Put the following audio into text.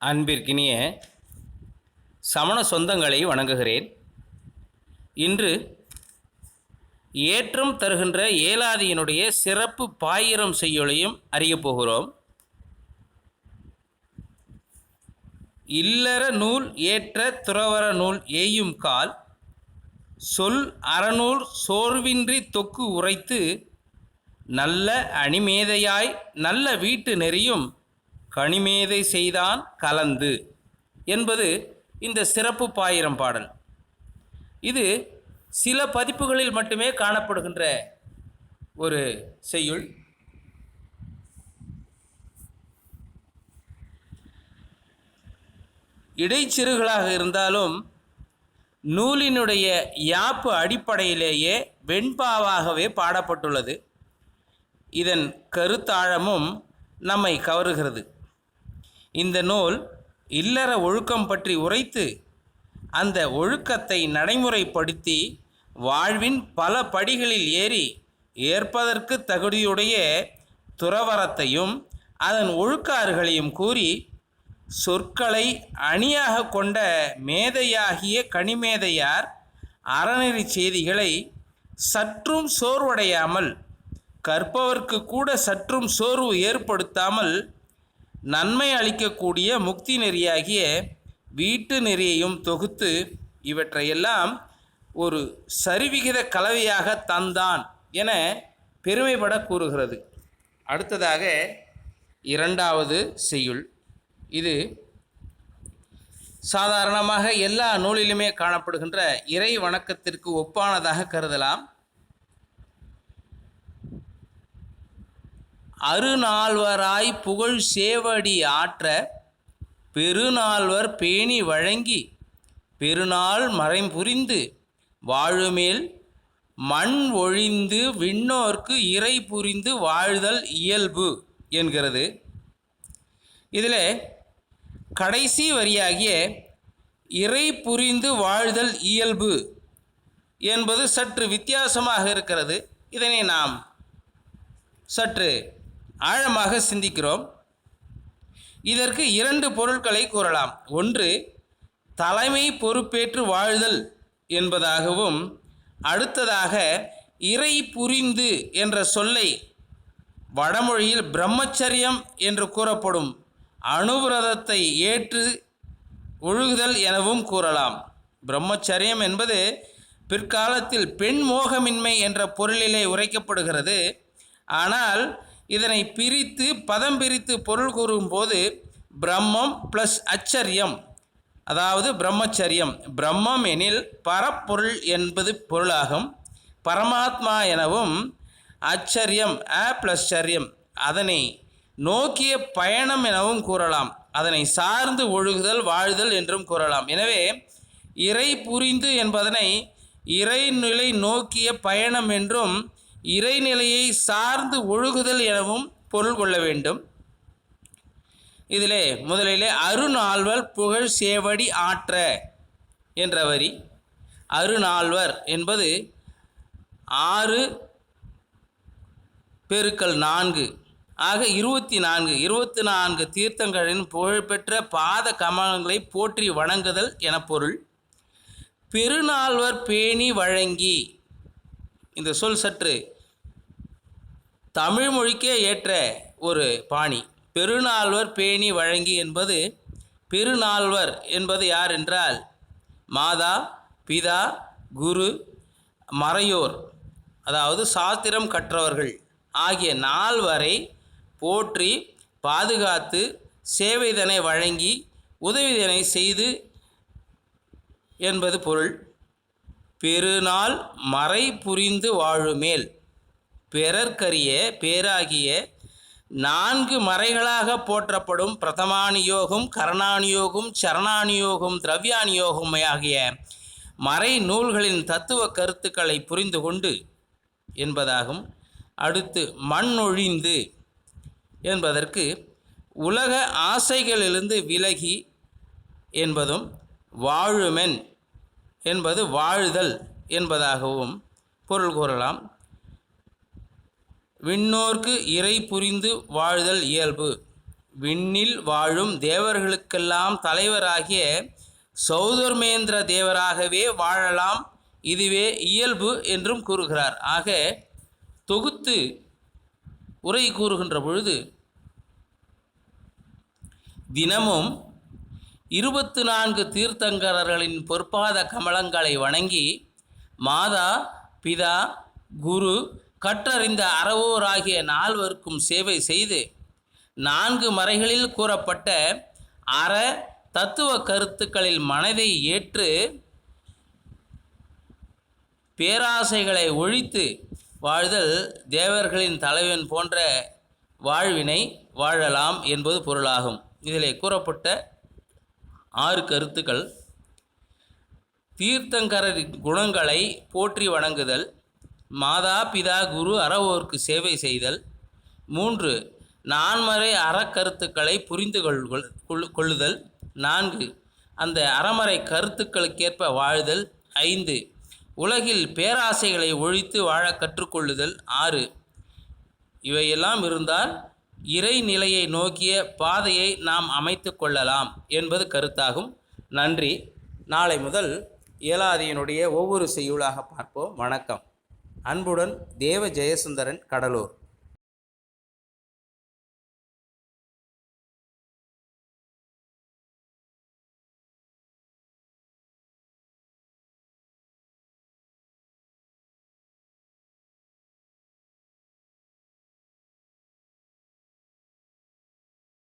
அன்பிற்கினிய சமண சொந்தங்களை வணங்குகிறேன். இன்று ஏற்றம் தருகின்ற ஏலாதியினுடைய சிறப்பு பாயிரம் செய்யுளையும் அறியப் போகிறோம். இல்லற நூல் ஏற்ற துறவற நூல் ஏயும் கால் சொல் அறநூல் சோர்வின்றி தொக்கு உரைத்து நல்ல அணிமேதையாய் நல்ல வீட்டு நெறியும் கனிமேதை செய்தான் கலந்து என்பது இந்த சிறப்பு பாயிரம் பாடல். இது சில பதிப்புகளில் மட்டுமே காணப்படுகின்ற ஒரு செய்யுள். இடைச்சிறுகளாக இருந்தாலும் நூலினுடைய யாப்பு அடிப்படையிலேயே வெண்பாவாகவே பாடப்பட்டுள்ளது. இதன் கருத்தாழமும் நம்மை கவருகிறது. இந்த நூல் இல்லற ஒழுக்கம் பற்றி உரைத்து அந்த ஒழுக்கத்தை நடைமுறைப்படுத்தி வாழ்வின் பல படிகளில் ஏறி ஏற்பதற்கு தகுதியுடைய துறவரத்தையும் அதன் ஒழுக்காறுகளையும் கூறி சொற்களை அணியாக கொண்ட மேதையாகிய கனிமேதையார் அறநெறி செய்திகளை சற்றும் சோர்வடையாமல் கற்பவர்க்கு கூட சற்றும் சோர்வு ஏற்படுத்தாமல் நன்மை அளிக்கக்கூடிய முக்தி நெறியாகிய வீட்டு நெறியையும் தொகுத்து இவற்றையெல்லாம் ஒரு சரிவிகித கலவையாக தந்தான் என பெருமைப்பட கூறுகிறது. அடுத்ததாக இரண்டாவது செய்யுள். இது சாதாரணமாக எல்லா நூலிலுமே காணப்படுகின்ற இறை வணக்கத்திற்கு ஒப்பானதாக கருதலாம். அருநால்வராய் புகழ் சேவடி ஆற்ற பெருநால்வர் பேணி வழங்கி பெருநாள் மறைம்புரிந்து வாழுமேல் மண் ஒழிந்து விண்ணோர்க்கு இறை புரிந்து வாழ்தல் இயல்பு என்கிறது. இதில் கடைசி வரியாகிய இறை புரிந்து வாழ்தல் இயல்பு என்பது சற்று வித்தியாசமாக இருக்கிறது. இதனை நாம் சற்று ஆழமாக சிந்திக்கிறோம். இதற்கு இரண்டு பொருட்களை கூறலாம். ஒன்று தலைமை பொறுப்பேற்று வாழ்தல் என்பதாகவும் அடுத்ததாக இறை புரிந்து என்ற சொல்லை வடமொழியில் பிரம்மச்சரியம் என்று கூறப்படும் அணுவிரதத்தை ஏற்று ஒழுகுதல் எனவும் கூறலாம். பிரம்மச்சரியம் என்பது பிற்காலத்தில் பெண் மோகமின்மை என்ற பொருளிலே உரைக்கப்படுகிறது. ஆனால் இதனை பிரித்து பதம் பிரித்து பொருள் கூறும்போது பிரம்மம் ப்ளஸ் அச்சரியம். அதாவது பிரம்மச்சரியம். பிரம்மம் எனில் பரப்பொருள் என்பது பொருளாகும். பரமாத்மா எனவும் அச்சரியம் அ ப்ளஸ் சரியம். அதனை நோக்கிய பயணம் எனவும் கூறலாம். அதனை சார்ந்து ஒழுகுதல் வாழுதல் என்றும் கூறலாம். எனவே இறை புரிந்து என்பதனை இறைநிலை நோக்கிய பயணம் என்றும் இறைநிலையை சார்ந்து ஒழுகுதல் எனவும் பொருள் கொள்ள வேண்டும். இதிலே முதலிலே அருநால்வர் புகழ் சேவடி ஆற்ற என்ற வரி அருநால்வர் என்பது ஆறு பெருக்கல் நான்கு. ஆக இருபத்தி நான்கு இருபத்தி நான்கு தீர்த்தங்களின் புகழ்பெற்ற பாத கமலங்களை போற்றி வணங்குதல் என பொருள். பெருநாள்வர் பேணி வழங்கி இந்த சொல் சற்று தமிழ் மொழிக்கே ஏற்ற ஒரு பாணி. பெருநால்வர் பேணி வழங்கி என்பது பெருநால்வர் என்பது யார் என்றால் மாதா பிதா குரு மறையோர் அதாவது சாத்திரம் கற்றவர்கள் ஆகிய நால்வரை போற்றி பாதுகாத்து சேவைதனை வழங்கி உதவிதனை செய்து என்பது பொருள். பெருநாள் மறை புரிந்து வாழுமேல். பிறர்க்கரிய பேராகிய நான்கு மறைகளாக போற்றப்படும் பிரதமானியோகம் கரணானியோகம் சரணானியோகம் திரவியானியோகம் ஆகிய மறை நூல்களின் தத்துவ கருத்துக்களை புரிந்து கொண்டு என்பதாகும். அடுத்து மண் ஒழிந்து என்பதற்கு உலக ஆசைகளிலிருந்து விலகி என்பதும் வாழுமென். என்பது வாழுதல் என்பதாகவும் பொருள் கூறலாம். விண்ணோர்க்கு இறை புரிந்து வாழுதல் இயல்பு. விண்ணில் வாழும் தேவர்களுக்கெல்லாம் தலைவராகிய சௌதர்மேந்திர தேவராகவே வாழலாம். இதுவே இயல்பு என்றும் கூறுகிறார். ஆக தொகுத்து உரை கூறுகின்ற பொழுது தினமும் இருபத்து நான்கு தீர்த்தங்கரர்களின் பொற்பாத கமலங்களை வணங்கி மாதா பிதா குரு கற்றறிந்த அறவோராகிய நால்வருக்கும் சேவை செய்து நான்கு மறைகளில் கூறப்பட்ட அற தத்துவ கருத்துக்களில் மனதை ஏற்று பேராசைகளை ஒழித்து வாழ்தல் தேவர்களின் தலைவன் போன்ற வாழ்வினை வாழலாம் என்பது பொருளாகும். இதில் கூறப்பட்ட ஆறு கருத்துக்கள். தீர்த்தங்கரின் குணங்களை போற்றி வணங்குதல். மாதா பிதா குரு அறவோர்க்கு சேவை செய்தல். மூன்று நான்மறை அறக்கருத்துக்களை புரிந்து கொள் கொள்ளு- கொள்ளுதல். நான்கு அந்த அறமறை கருத்துக்களுக்கேற்ப வாழ்தல். ஐந்து உலகில் பேராசைகளை ஒழித்து வாழ கற்றுக்கொள்ளுதல். ஆறு இவையெல்லாம் இருந்தால் இறைநிலையை நோக்கிய பாதையை நாம் அமைத்து கொள்ளலாம் என்பது கருத்தாகும். நன்றி. நாளை முதல் ஏலாதியினுடைய ஒவ்வொரு செய்யுளாக பார்ப்போம். வணக்கம். அன்புடன் தேவ ஜெயசுந்தரன் கடலூர்.